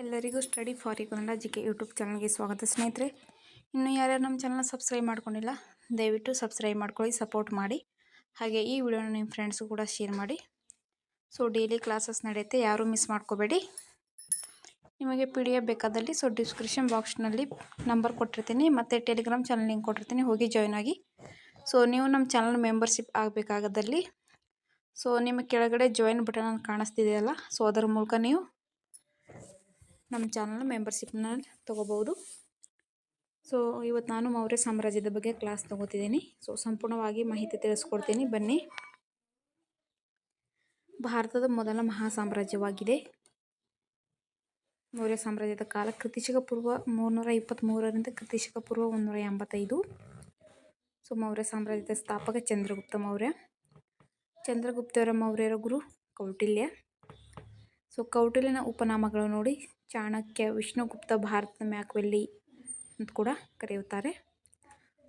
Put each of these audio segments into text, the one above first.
ಎಲ್ಲರಿಗೂ study for Kannada G K YouTube ಚಾನಲ್ಗೆ ಸ್ವಾಗತ. ಸ್ನೇಹಿತರೆ, ಇನ್ನು ಯಾರ್ಯಾರು ನಮ್ಮ ಚಾನಲ್ನ ಸಬ್ಸ್ಕ್ರೈಬ್ ಮಾಡ್ಕೊಂಡಿಲ್ಲ, ದಯವಿಟ್ಟು ಸಬ್ಸ್ಕ್ರೈಬ್ ಮಾಡ್ಕೊಳ್ಳಿ, ಸಪೋರ್ಟ್ ಮಾಡಿ. ಹಾಗೆ ಈ ವಿಡಿಯೋನ ನಿಮ್ಮ ಫ್ರೆಂಡ್ಸು ಕೂಡ ಶೇರ್ ಮಾಡಿ. ಸೊ, ಡೈಲಿ ಕ್ಲಾಸಸ್ ನಡೆಯುತ್ತೆ, ಯಾರೂ ಮಿಸ್ ಮಾಡ್ಕೋಬೇಡಿ. ನಿಮಗೆ ಪಿ ಡಿ ಎಫ್ ಬೇಕಾದಲ್ಲಿ ಸೊ, ಡಿಸ್ಕ್ರಿಪ್ಷನ್ ಬಾಕ್ಸ್ನಲ್ಲಿ ನಂಬರ್ ಕೊಟ್ಟಿರ್ತೀನಿ, ಮತ್ತು ಟೆಲಿಗ್ರಾಮ್ ಚಾನಲ್ ಲಿಂಕ್ ಕೊಟ್ಟಿರ್ತೀನಿ, ಹೋಗಿ ಜಾಯ್ನ್ ಆಗಿ. ಸೊ, ನೀವು ನಮ್ಮ ಚಾನಲ್ ಮೆಂಬರ್ಶಿಪ್ ಆಗಬೇಕಾಗದಲ್ಲಿ, ಸೊ, ನಿಮ್ಮ ಕೆಳಗಡೆ ಜಾಯಿನ್ ಬಟನ್ ಕಾಣಿಸ್ತಿದೆಯಲ್ಲ, ಸೊ, ಅದರ ಮೂಲಕ ನೀವು ನಮ್ಮ ಚಾನಲ್ನ ಮೆಂಬರ್ಶಿಪ್ನ ತೊಗೋಬೋದು. ಸೊ ಇವತ್ತು ನಾನು ಮೌರ್ಯ ಸಾಮ್ರಾಜ್ಯದ ಬಗ್ಗೆ ಕ್ಲಾಸ್ ತೊಗೋತಿದ್ದೀನಿ. ಸೊ ಸಂಪೂರ್ಣವಾಗಿ ಮಾಹಿತಿ ತಿಳಿಸ್ಕೊಡ್ತೀನಿ. ಬನ್ನಿ. ಭಾರತದ ಮೊದಲ ಮಹಾ ಸಾಮ್ರಾಜ್ಯವಾಗಿದೆ. ಮೌರ್ಯ ಸಾಮ್ರಾಜ್ಯದ ಕಾಲ ಕೃತಿಶಕ ಪೂರ್ವ ಮೂರ್ನೂರ ಇಪ್ಪತ್ತ್ಮೂರರಿಂದ ಕೃತಿಶಕ ಪೂರ್ವ ಒಂದೂರ ಎಂಬತ್ತೈದು. ಸೊ ಮೌರ್ಯ ಸಾಮ್ರಾಜ್ಯದ ಸ್ಥಾಪಕ ಚಂದ್ರಗುಪ್ತ ಮೌರ್ಯ. ಚಂದ್ರಗುಪ್ತರ ಮೌರ್ಯರ ಗುರು ಕೌಟಿಲ್ಯ. ಸೊ ಕೌಟಿಲ್ಯನ ಉಪನಾಮಗಳು ನೋಡಿ. ಚಾಣಕ್ಯ ವಿಷ್ಣುಗುಪ್ತ ಭಾರತದ ಮ್ಯಾಕ್ವೆಲ್ಲಿ ಅಂತ ಕೂಡ ಕರೆಯುತ್ತಾರೆ.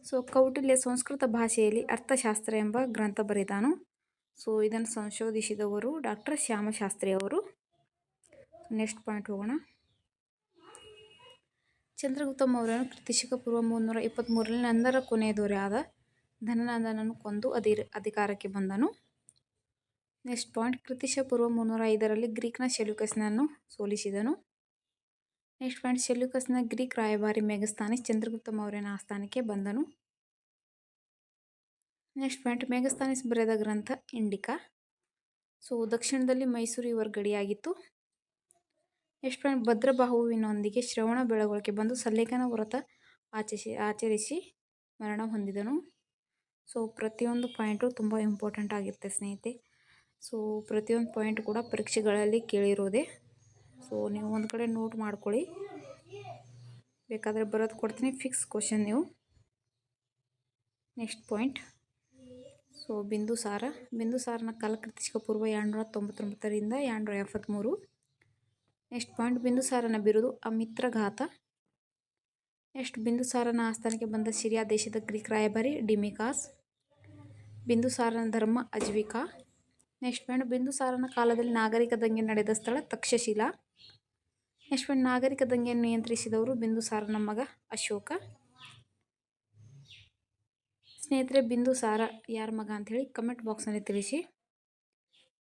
ಸೊ, ಕೌಟಿಲ್ಯ ಸಂಸ್ಕೃತ ಭಾಷೆಯಲ್ಲಿ ಅರ್ಥಶಾಸ್ತ್ರ ಎಂಬ ಗ್ರಂಥ ಬರೆದಾನು. ಸೊ, ಇದನ್ನು ಸಂಶೋಧಿಸಿದವರು ಡಾಕ್ಟರ್ ಶ್ಯಾಮಶಾಸ್ತ್ರಿ ಅವರು. ನೆಕ್ಸ್ಟ್ ಪಾಯಿಂಟ್ ಹೋಗೋಣ. ಚಂದ್ರಗುಪ್ತ ಮೌರ್ಯನು ಕೃತಿಶಕ ಪೂರ್ವ ಮುನ್ನೂರ ಇಪ್ಪತ್ತ್ಮೂರರಲ್ಲಿ ನಂದರ ಕೊನೆಯ ದೊರೆಯಾದ ಧನನಂದನನ್ನು ಕೊಂದು ಅಧಿರ್ ಅಧಿಕಾರಕ್ಕೆ ಬಂದನು. ನೆಕ್ಸ್ಟ್ ಪಾಯಿಂಟ್ ಕೃತಿಶ ಪೂರ್ವ ಮುನ್ನೂರ ಐದರಲ್ಲಿ ಗ್ರೀಕ್ನ ಶೆಲ್ಯುಕಸ್ನನ್ನು ಸೋಲಿಸಿದನು. ನೆಕ್ಸ್ಟ್ ಫ್ರೆಂಡ್ಸ್ ಶೆಲ್ಯುಕಸ್ನ ಗ್ರೀಕ್ ರಾಯಭಾರಿ ಮೆಗಸ್ತಾನಿಸ್ ಚಂದ್ರಗುಪ್ತ ಮೌರ್ಯನ ಆಸ್ಥಾನಕ್ಕೆ ಬಂದನು. ನೆಕ್ಸ್ಟ್ ಫ್ರೆಂಡ್ ಮೆಗಸ್ತಾನಿಸ್ ಬರೆದ ಗ್ರಂಥ ಇಂಡಿಕಾ. ಸೊ, ದಕ್ಷಿಣದಲ್ಲಿ ಮೈಸೂರು ಇವರ ಗಡಿಯಾಗಿತ್ತು. ನೆಕ್ಸ್ಟ್ ಫ್ರೆಂಡ್ ಭದ್ರಬಾಹುವಿನೊಂದಿಗೆ ಶ್ರವಣ ಬೆಳಗೊಳಕ್ಕೆ ಬಂದು ಸಲ್ಲೇಖನ ವ್ರತ ಆಚರಿಸಿ ಆಚರಿಸಿ ಮರಣ ಹೊಂದಿದನು. ಸೊ, ಪ್ರತಿಯೊಂದು ಪಾಯಿಂಟು ತುಂಬ ಇಂಪಾರ್ಟೆಂಟ್ ಆಗಿರುತ್ತೆ ಸ್ನೇಹಿತೆ ಸೊ, ಪ್ರತಿಯೊಂದು ಪಾಯಿಂಟ್ ಕೂಡ ಪರೀಕ್ಷೆಗಳಲ್ಲಿ ಕೇಳಿರೋದೆ. ಸೊ ನೀವು ಒಂದು ಕಡೆ ನೋಟ್ ಮಾಡ್ಕೊಳ್ಳಿ. ಬೇಕಾದರೆ ಬರೋದು ಕೊಡ್ತೀನಿ. ಫಿಕ್ಸ್ ಕ್ವಶನ್ ನೀವು. ನೆಕ್ಸ್ಟ್ ಪಾಯಿಂಟ್ ಸೊ ಬಿಂದು ಸಾರ. ಬಿಂದು ಸಾರನ ಕಾಲಕೃತಿಕ ಪೂರ್ವ ಎರಡುನೂರ ತೊಂಬತ್ತೊಂಬತ್ತರಿಂದ ಎರಡುನೂರ ಎಪ್ಪತ್ತ್ಮೂರು ನೆಕ್ಸ್ಟ್ ಪಾಯಿಂಟ್ ಬಿಂದು ಸಾರನ ಬಿರುದು ಅಮಿತ್ರಘಾತ. ನೆಕ್ಸ್ಟ್ ಬಿಂದುಸಾರನ ಆಸ್ಥಾನಕ್ಕೆ ಬಂದ ಸಿರಿಯಾ ದೇಶದ ಗ್ರೀಕ್ ರಾಯಭಾರಿ ಡಿಮಿಕಾಸ್. ಬಿಂದುಸಾರನ ಧರ್ಮ ಅಜ್ವಿಕಾ. ನೆಕ್ಸ್ಟ್ ಪಾಯಿಂಟ್ ಬಿಂದುಸಾರನ ಕಾಲದಲ್ಲಿ ನಾಗರಿಕ ದಂಗೆ ನಡೆದ ಸ್ಥಳ ತಕ್ಷಶಿಲಾ. ನೆಕ್ಸ್ಟ್ ನಾಗರಿಕ ದಂಗೆಯನ್ನು ನಿಯಂತ್ರಿಸಿದವರು ಬಿಂದುಸಾರನ ಮಗ ಅಶೋಕ. ಸ್ನೇಹಿತರೆ ಬಿಂದುಸಾರ ಯಾರ ಮಗ ಅಂಥೇಳಿ ಕಮೆಂಟ್ ಬಾಕ್ಸ್ನಲ್ಲಿ ತಿಳಿಸಿ.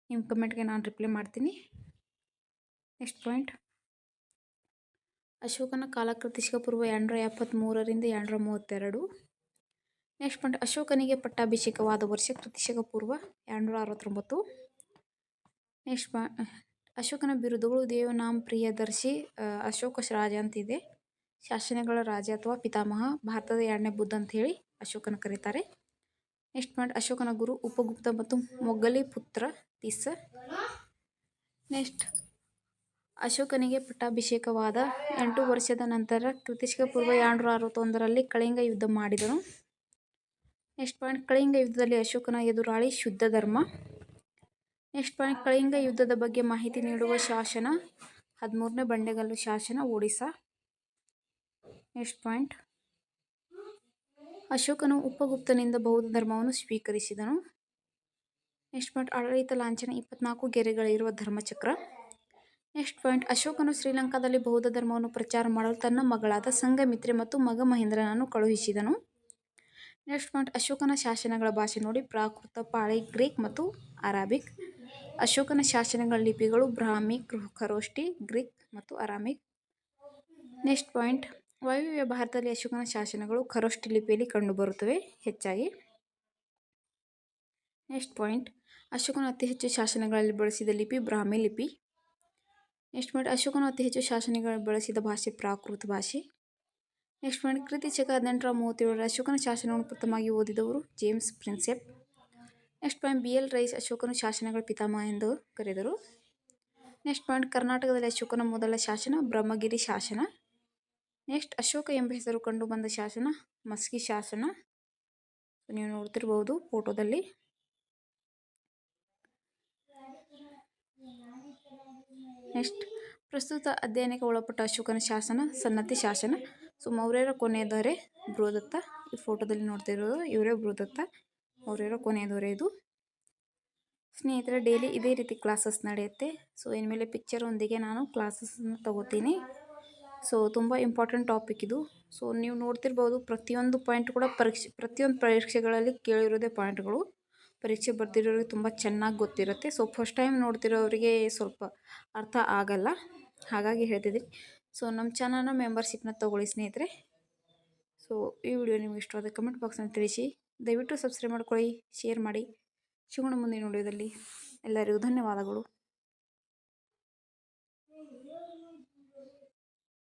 ನಿಮ್ಮ ಕಮೆಂಟ್ಗೆ ನಾನು ರಿಪ್ಲೈ ಮಾಡ್ತೀನಿ. ನೆಕ್ಸ್ಟ್ ಪಾಯಿಂಟ್ ಅಶೋಕನ ಕಾಲಕೃತಿಶಕ ಪೂರ್ವ ಎರಡುನೂರ ಎಪ್ಪತ್ತ್ಮೂರರಿಂದ ಎರಡುನೂರ ಮೂವತ್ತೆರಡು. ನೆಕ್ಸ್ಟ್ ಪಾಯಿಂಟ್, ಅಶೋಕನಿಗೆ ಪಟ್ಟಾಭಿಷೇಕವಾದ ವರ್ಷ ಕೃತಿಶಕ ಪೂರ್ವ ಎರಡುನೂರ ಅರವತ್ತೊಂಬತ್ತು ನೆಕ್ಸ್ಟ್ ಪಾ, ಅಶೋಕನ ಬಿರುದುಗಳು ದೇವನಾಮ ಪ್ರಿಯದರ್ಶಿ ಅಶೋಕ ರಾಜ ಅಂತಿದೆ. ಶಾಸನಗಳ ರಾಜ ಅಥವಾ ಪಿತಾಮಹ, ಭಾರತದ ಎರಡನೇ ಬುದ್ಧ ಅಂತ ಹೇಳಿ ಅಶೋಕನ ಕರೀತಾರೆ. ನೆಕ್ಸ್ಟ್ ಪಾಯಿಂಟ್, ಅಶೋಕನ ಗುರು ಉಪಗುಪ್ತ ಮತ್ತು ಮೊಗ್ಗಲಿ ಪುತ್ರ ತಿಸ್ ನೆಕ್ಸ್ಟ್, ಅಶೋಕನಿಗೆ ಪಟ್ಟಾಭಿಷೇಕವಾದ ಎಂಟು ವರ್ಷದ ನಂತರ ಕೃತಿಶಕ ಪೂರ್ವ ಎರಡುನೂರ ಅರವತ್ತೊಂದರಲ್ಲಿ ಕಳಿಂಗ ಯುದ್ಧ ಮಾಡಿದನು. ನೆಕ್ಸ್ಟ್ ಪಾಯಿಂಟ್, ಕಳಿಂಗ ಯುದ್ಧದಲ್ಲಿ ಅಶೋಕನ ಎದುರಾಳಿ ಶುದ್ಧ ಧರ್ಮ. ನೆಕ್ಸ್ಟ್ ಪಾಯಿಂಟ್, ಕಳಿಂಗ ಯುದ್ಧದ ಬಗ್ಗೆ ಮಾಹಿತಿ ನೀಡುವ ಶಾಸನ, ಹದಿಮೂರನೇ ಬಂಡೆಗಲ್ಲು ಶಾಸನ ಒಡಿಸಾ ನೆಕ್ಸ್ಟ್ ಪಾಯಿಂಟ್, ಅಶೋಕನು ಉಪಗುಪ್ತನಿಂದ ಬೌದ್ಧ ಧರ್ಮವನ್ನು ಸ್ವೀಕರಿಸಿದನು. ನೆಕ್ಸ್ಟ್ ಪಾಯಿಂಟ್, ಆಡಳಿತ ಲಾಂಛನ, ಇಪ್ಪತ್ನಾಲ್ಕು ಗೆರೆಗಳಿರುವ ಧರ್ಮಚಕ್ರ. ನೆಕ್ಸ್ಟ್ ಪಾಯಿಂಟ್, ಅಶೋಕನು ಶ್ರೀಲಂಕಾದಲ್ಲಿ ಬೌದ್ಧ ಧರ್ಮವನ್ನು ಪ್ರಚಾರ ಮಾಡಲು ತನ್ನ ಮಗಳಾದ ಸಂಘಮಿತ್ರೆ ಮತ್ತು ಮಗ ಮಹೇಂದ್ರನನ್ನು ಕಳುಹಿಸಿದನು. ನೆಕ್ಸ್ಟ್ ಪಾಯಿಂಟ್ ಅಶೋಕನ ಶಾಸನಗಳ ಭಾಷೆ ನೋಡಿ ಪ್ರಾಕೃತ, ಪಾಳಿ, ಗ್ರೀಕ್ ಮತ್ತು ಅರಾಬಿಕ್. ಅಶೋಕನ ಶಾಸನಗಳ ಲಿಪಿಗಳು ಬ್ರಾಹ್ಮಿ ಖರೋಷ್ಠಿ ಗ್ರೀಕ್ ಮತ್ತು ಅರಾಮಿಕ್. ನೆಕ್ಸ್ಟ್ ಪಾಯಿಂಟ್, ವಾಯುವ್ಯ ಭಾರತದಲ್ಲಿ ಅಶೋಕನ ಶಾಸನಗಳು ಖರೋಷ್ಠಿ ಲಿಪಿಯಲ್ಲಿ ಕಂಡುಬರುತ್ತವೆ ಹೆಚ್ಚಾಗಿ. ನೆಕ್ಸ್ಟ್ ಪಾಯಿಂಟ್, ಅಶೋಕನ ಅತಿ ಹೆಚ್ಚು ಶಾಸನಗಳಲ್ಲಿ ಬಳಸಿದ ಲಿಪಿ ಬ್ರಾಹ್ಮಿ ಲಿಪಿ. ನೆಕ್ಸ್ಟ್ ಪಾಯಿಂಟ್, ಅಶೋಕನ ಅತಿ ಹೆಚ್ಚು ಶಾಸನಗಳಲ್ಲಿ ಬಳಸಿದ ಭಾಷೆ ಪ್ರಾಕೃತ ಭಾಷೆ. ನೆಕ್ಸ್ಟ್ ಪಾಯಿಂಟ್ ಕೃತಿ ಚಕ ಹದಿನೆಂಟರ ಮೂವತ್ತೇಳರ ಅಶೋಕನ ಶಾಸನವನ್ನು ಪ್ರಥಮವಾಗಿ ಓದಿದವರು James Prinsep. Next point, B L Rice ಅಶೋಕನ ಶಾಸನಗಳ ಪಿತಾಮಹ ಎಂದು ಕರೆದರು. ನೆಕ್ಸ್ಟ್ ಪಾಯಿಂಟ್, ಕರ್ನಾಟಕದಲ್ಲಿ ಅಶೋಕನ ಮೊದಲ ಶಾಸನ ಬ್ರಹ್ಮಗಿರಿ ಶಾಸನ. ನೆಕ್ಸ್ಟ್, ಅಶೋಕ ಎಂಬ ಹೆಸರು ಕಂಡು ಬಂದ ಶಾಸನ ಮಸ್ಕಿ ಶಾಸನ. ನೀವು ನೋಡ್ತಿರ್ಬೋದು ಫೋಟೋದಲ್ಲಿ. ನೆಕ್ಸ್ಟ್, ಪ್ರಸ್ತುತ ಅಧ್ಯಯನಕ್ಕೆ ಒಳಪಟ್ಟ ಅಶೋಕನ ಶಾಸನ ಸನ್ನತಿ ಶಾಸನ. ಸೊ ಮೌರ್ಯರ ಕೊನೆಯದವರೇ ಬೃಹದತ್ತ ಈ ಫೋಟೋದಲ್ಲಿ ನೋಡ್ತಿರೋದು ಇವರೇ ಬೃಹದತ್ತ ಮೌರ್ಯರ ಕೊನೆಯ ದೊರೆ ಇದು. ಸ್ನೇಹಿತರೆ ಡೈಲಿ ಇದೇ ರೀತಿ ಕ್ಲಾಸಸ್ ನಡೆಯುತ್ತೆ. ಸೊ ಇನ್ಮೇಲೆ ಪಿಕ್ಚರೊಂದಿಗೆ ನಾನು ಕ್ಲಾಸಸ್ನ ತಗೋತೀನಿ. ಸೊ ತುಂಬ ಇಂಪಾರ್ಟೆಂಟ್ ಟಾಪಿಕ್ ಇದು. ಸೊ ನೀವು ನೋಡ್ತಿರ್ಬೋದು ಪ್ರತಿಯೊಂದು ಪಾಯಿಂಟ್ ಕೂಡ ಪರೀಕ್ಷೆ, ಪ್ರತಿಯೊಂದು ಪರೀಕ್ಷೆಗಳಲ್ಲಿ ಕೇಳಿರೋದೇ ಪಾಯಿಂಟ್ಗಳು ಪರೀಕ್ಷೆ ಬರ್ದಿರೋರಿಗೆ ತುಂಬ ಚೆನ್ನಾಗಿ ಗೊತ್ತಿರುತ್ತೆ. ಸೊ ಫಸ್ಟ್ ಟೈಮ್ ನೋಡ್ತಿರೋರಿಗೆ ಸ್ವಲ್ಪ ಅರ್ಥ ಆಗಲ್ಲ. ಹಾಗಾಗಿ ಹೇಳ್ತಿದ್ದೀನಿ. ಸೊ ನಮ್ಮ ಚಾನಲ್ನ ಮೆಂಬರ್ಶಿಪ್ನ ತೊಗೊಳ್ಳಿ ಸ್ನೇಹಿತರೆ. ಸೊ ಈ ವಿಡಿಯೋ ನಿಮ್ಗೆ ಇಷ್ಟವಾದ ಕಮೆಂಟ್ ಬಾಕ್ಸ್ನ ತಿಳಿಸಿ. ದಯವಿಟ್ಟು ಸಬ್ಸ್ಕ್ರೈಬ್ ಮಾಡ್ಕೊಳ್ಳಿ ಶೇರ್ ಮಾಡಿ. ಸಿಗೋಣ ಮುಂದಿನ ವಿಡಿಯೋದಲ್ಲಿ ಎಲ್ಲರಿಗೂ ಧನ್ಯವಾದಗಳು.